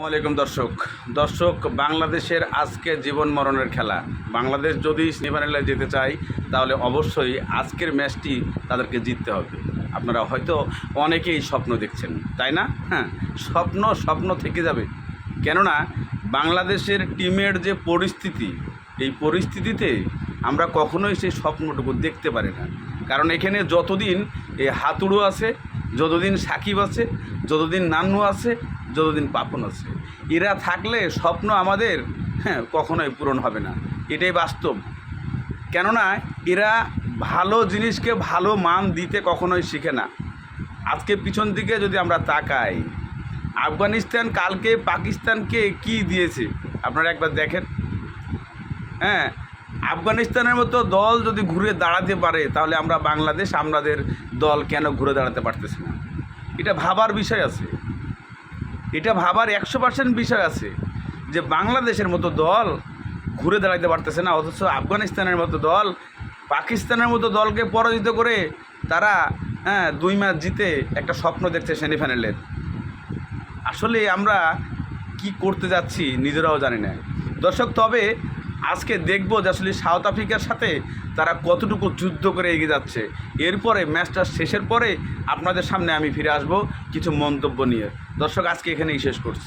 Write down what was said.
আসসালামাইকুম দর্শক। দর্শক, বাংলাদেশের আজকে জীবন মরণের খেলা। বাংলাদেশ যদি সেমিফাইনালে যেতে চায়, তাহলে অবশ্যই আজকের ম্যাচটি তাদেরকে জিততে হবে। আপনারা হয়তো অনেকেই স্বপ্ন দেখছেন, তাই না? হ্যাঁ স্বপ্ন স্বপ্ন থেকে যাবে। কেননা, বাংলাদেশের টিমের যে পরিস্থিতি, এই পরিস্থিতিতে আমরা কখনোই সেই স্বপ্নটুকু দেখতে পারি না। কারণ এখানে যতদিন এই হাতুড়ো আছে, যতদিন সাকিব আছে, যতদিন নান্নু আছে যতদিন পাপন আছে। এরা থাকলে স্বপ্ন আমাদের হ্যাঁ কখনোই পূরণ হবে না। এটাই বাস্তব। কেননা এরা ভালো জিনিসকে ভালো মান দিতে কখনোই শিখে না। আজকে পিছন দিকে যদি আমরা তাকাই, আফগানিস্তান কালকে পাকিস্তানকে কি দিয়েছে? আপনারা একবার দেখেন। হ্যাঁ আফগানিস্তানের মতো দল যদি ঘুরে দাঁড়াতে পারে, তাহলে আমরা বাংলাদেশ আমাদের দল কেন ঘুরে দাঁড়াতে পারতেছি না? এটা ভাবার বিষয় আছে। এটা ভাবার একশো পার্সেন্ট বিষয় আছে যে বাংলাদেশের মতো দল ঘুরে দাঁড়াইতে পারতেছে না, অথচ আফগানিস্তানের মতো দল, পাকিস্তানের মতো দলকে পরাজিত করে তারা হ্যাঁ দুই ম্যাচ জিতে একটা স্বপ্ন দেখছে সেমিফাইনালের আসলে আমরা কি করতে যাচ্ছি নিজেরাও জানি না। দর্শক, তবে আজকে দেখব যে আসলে সাউথ আফ্রিকার সাথে তারা কতটুকু যুদ্ধ করে এগিয়ে যাচ্ছে। এরপরে ম্যাচটা শেষের পরে আপনাদের সামনে আমি ফিরে আসব কিছু মন্তব্য নিয়ে। দর্শক, আজকে এখানেই শেষ করছি।